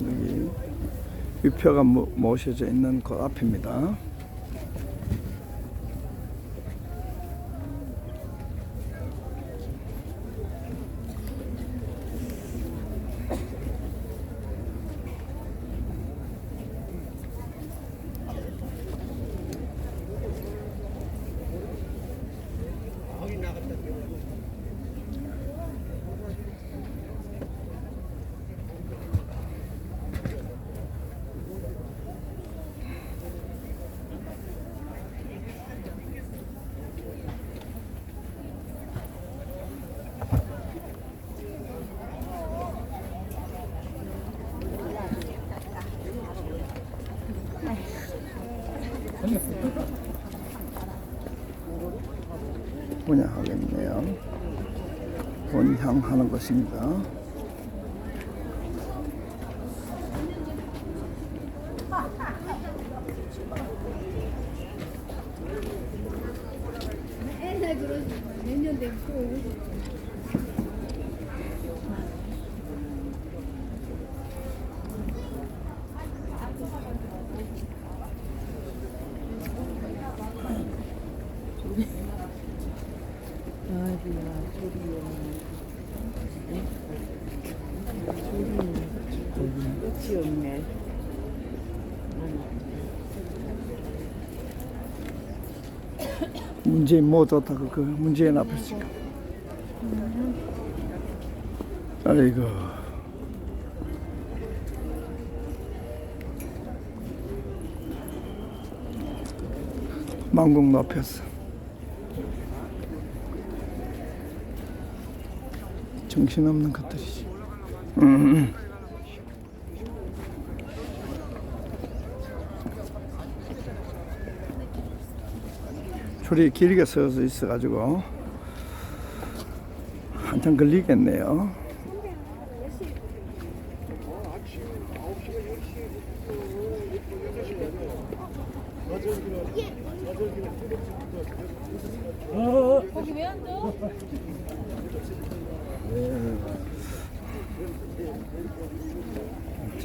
여기 위표가 모- 모셔져 있는 곳 앞입니다. 분양하겠네요. 분양하는 것입니다. 몇년 아이고야, 조리요. 조리. 끝이 없네. 문재인 모두 다그 문재인 앞에서 아이고 망국 높였어 정신없는 것들이지 음. 줄이 길게 서서 있어가지고 한참 걸리겠네요. 거기 왜 앉아?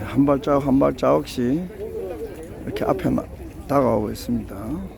한 발자국 한 발자국씩 이렇게 앞에 나, 다가오고 있습니다.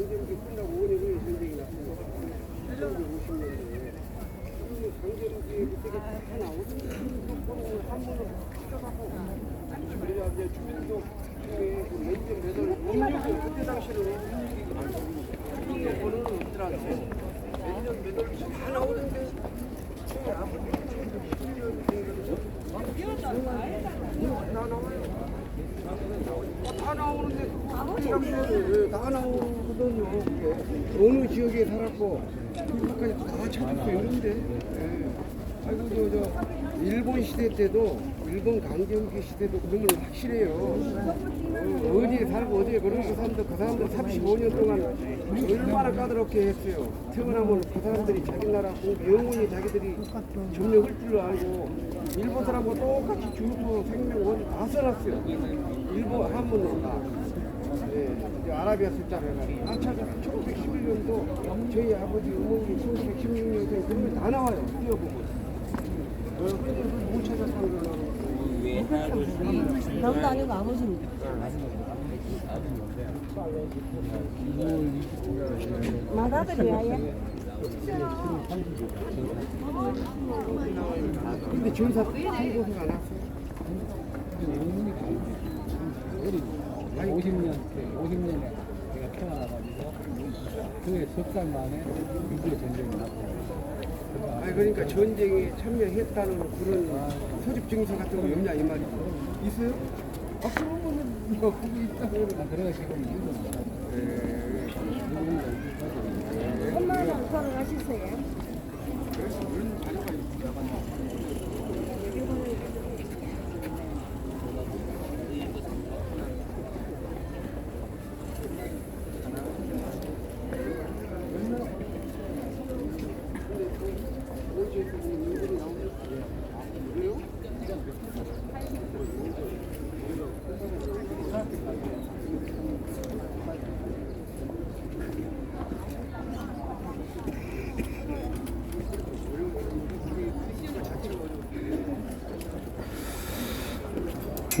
강경기 끝나고 5년 후에 전쟁이 났으니까 1950년도에 강경기에 그때가 다 나오거든요. 그거는 한 중에 그 왼쪽 매달 66을 그때 당시에는 66이 많거든요. 이거는 없더라고요. 몇년 매달 다 나오는데 저희 아버지 다 나와요. 아, 다 나오는데 예, 다 나오거든요. 그게. 어느 지역에 살았고 그것까지 다 찾을 수 있는데. 예. 아이고 저, 저 일본 시대 때도 일본 강경기 시대도 그런 건 확실해요. 어, 어디에 살고 어디에 그런 그 사람들 그 사람들 35년 동안 얼마나 까다롭게 했어요. 태어나면 그 사람들이 자기 나라 공 영원히 자기들이 점령할 줄 알고 일본 사람하고 똑같이 주소 생명 원다 써놨어요. 일본 한문으로 다. 아라비아 숫자를 찾아 1911년도 저희 아버지 어머니 1916년생 그런 다 나와요. 뛰어보면. 어, 근데 그걸 못 찾아서 그러려고. 남도 아니고 아버지입니다. 마다들이야 얘. 근데 전사 큰 고생 안 왔어요? 50년, 50년에 내가 태어나가지고 그게 석달 만에 6.25 전쟁이 나고. 아니 그러니까 전쟁에 참여했다는 그런 소집 증서 같은 거 없냐 이 말이죠. 있어요? 아 그러면은 뭐 그게 있다고 아, 그래가 지금 엄마는 우선 가시세요.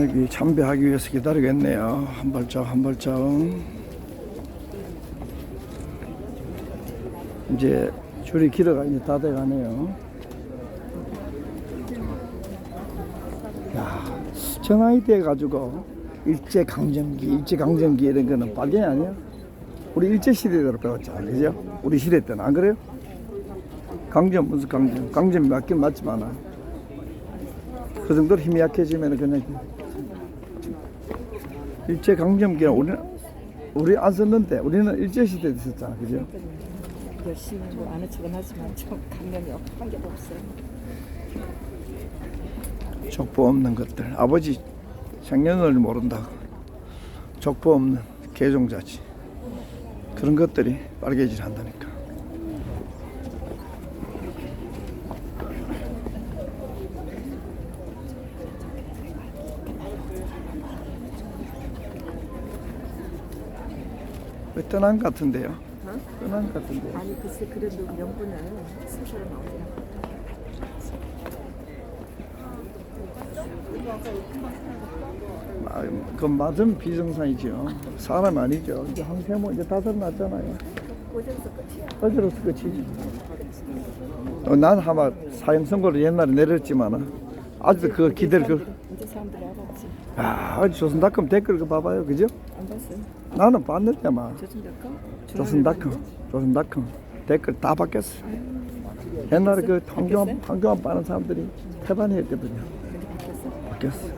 여기 참배하기 위해서 기다리겠네요. 한 발짝 한 발짝. 이제 줄이 길어가 이제 다 돼가네요. 야, 저 나이 때 가지고 일제 강점기, 일제 강점기 이런 거는 빨갱이 아니야? 우리 일제 시대대로 배웠잖아, 그죠? 우리 시대 때는 안 그래요? 강점 무슨 강점? 강점이 맞긴 맞지만 그 정도로 힘이 약해지면 그냥 일제 강점기는 우리는 우리 안 썼는데 우리는 일제 시대 에 있었잖아, 그죠? 열심히 뭐 아는 척은 하지만 좀 감명이 한 개도 없어요. 족보 없는 것들. 아버지 생년을 모른다. 족보 없는 개종자지. 그런 것들이 빨개질 한다니까. 왜 떠난 것 같은데요? 떠난 것 같은데. 아니 글쎄 그래도 명분은 스스로 나오더라고. 아, 그 맞은 비정상이죠. 사람 아니죠. 이제 황세모 이제 다섯 났잖아요. 끝이야. 어제로서 끝이지. 어, 난 아마 사형 선고를 옛날에 내렸지만 아직도 그 기대를 그. 이제 사람들이 알았지. 아, 조선닷컴 댓글 그 봐봐요, 그죠? 안 봤어요? 나는 봤는데 막 조선닷컴? 조선닷컴, 조선닷컴 댓글 다 바뀌었어. 옛날에 그 황교안 황교안 빠는 사람들이 태반했거든요. 바뀌었어?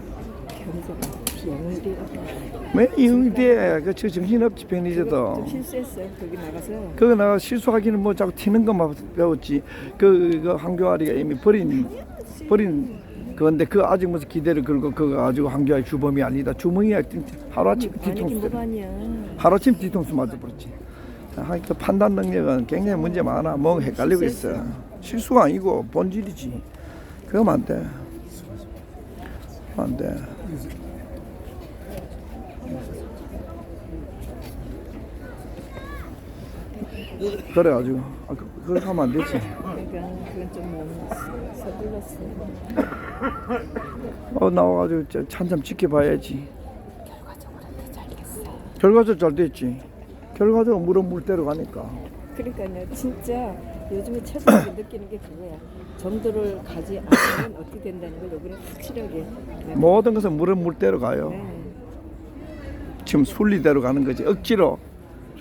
왜 이응대 그저 정신없지 편의제도. 좀 실수했어요. 거기 나가서. 그거 내가 실수하기는 뭐 자꾸 튀는 것만 배웠지. 그, 그 한교아리가 이미 버린 버린 그건데 그 아직 무슨 기대를 걸고 그거 가지고 한교아리 주범이 아니다. 주범이야 하루아침 뒤통수. 하루아침 뒤통수 맞아 버렸지. 아, 그 판단 능력은 굉장히 문제 많아. 뭐 헷갈리고 있어. 실수가 아니고 본질이지. 그러면 안 돼. 안 돼. 그래가지고 아, 그, 그렇게 하면 안 되지. 그건 좀 너무 서둘렀어. 어 나와가지고 저 한참 지켜봐야지. 결과적으로 잘겠어. 결과적으로 잘 됐지. 결과적으로 물은 물대로 가니까. 그러니까요, 진짜 요즘에 최근에 느끼는 게 그거야. 정도를 가지 않으면 어떻게 된다는 걸 여기는 확실하게. 모든 것은 물은 물대로 가요. 네. 지금 순리대로 가는 거지. 억지로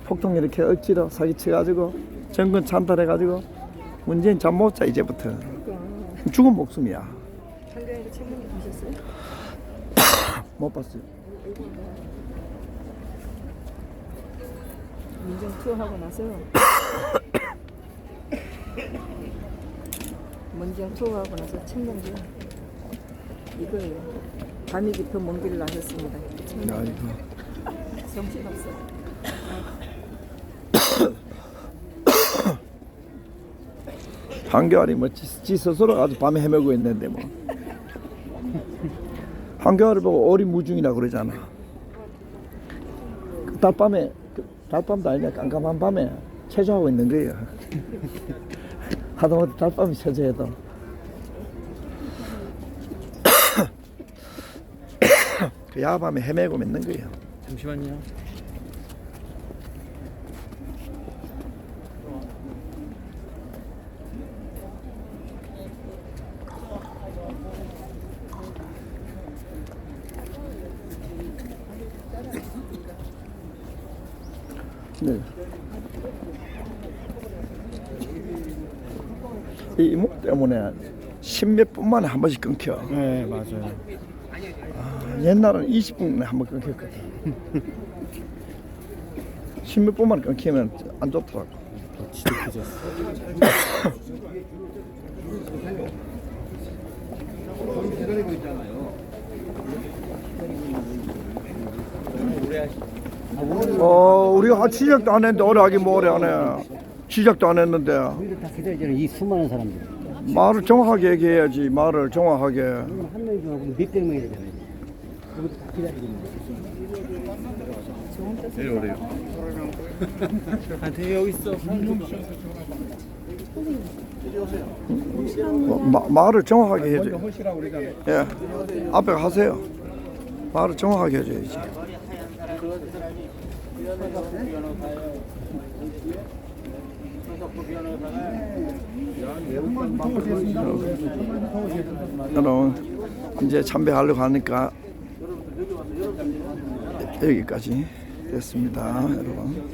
폭동 이렇게 억지로 사기쳐가지고 정권 찬탈해가지고 문재인 잠 못 자 이제부터 그러니까 죽은 목숨이야. 한가위로 책임 보셨어요? 못 봤어요. 민정 투어 하고 나서 민정 투어 하고 나서 책명도 이거예요. 밤이 깊은 먼 길을 나셨습니다. 야 이거. 정신없어. 한겨울이 뭐 지, 지 스스로 아주 밤에 헤매고 있는데 뭐. 한겨울을 보고 오리무중이라 그러잖아. 그 달밤에 그 달밤도 아니냐 깜깜한 밤에 체조하고 있는 거예요. 하다못해 달밤이 체조해도. 그 야밤에 헤매고 있는 거예요. 잠시만요. 네. 이 이목 때문에 십몇 분 만에 한 번씩 끊겨. 네 맞아요. 아, 옛날은 20분 만에 한 번 끊겼거든. 십몇 분 만에 끊기면 안 좋더라고. 더 지독해졌어. 기다리고 있잖아요. 어, 우리가 시작도 안 했는데 오래 하긴 뭐 오래 하네. 시작도 안 했는데 우리를 다 기다리잖아요. 이 수많은 사람들. 말을 정확하게 얘기해야지. 말을 정확하게. 한 명이 좀 하고 몇백 명이 되잖아요. 그것도 다 기다리고 있는 거예요. 아 되게 여기 있어. 뭐, 마, 말을 정확하게 그러잖아. 예. 앞에 하세요. 말을 정확하게 해줘야지. 여러분 이제 참배하려고 하니까 여기까지 됐습니다, 여러분.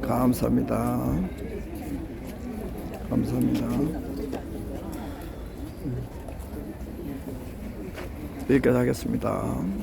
감사합니다. 감사합니다. 여기까지 하겠습니다.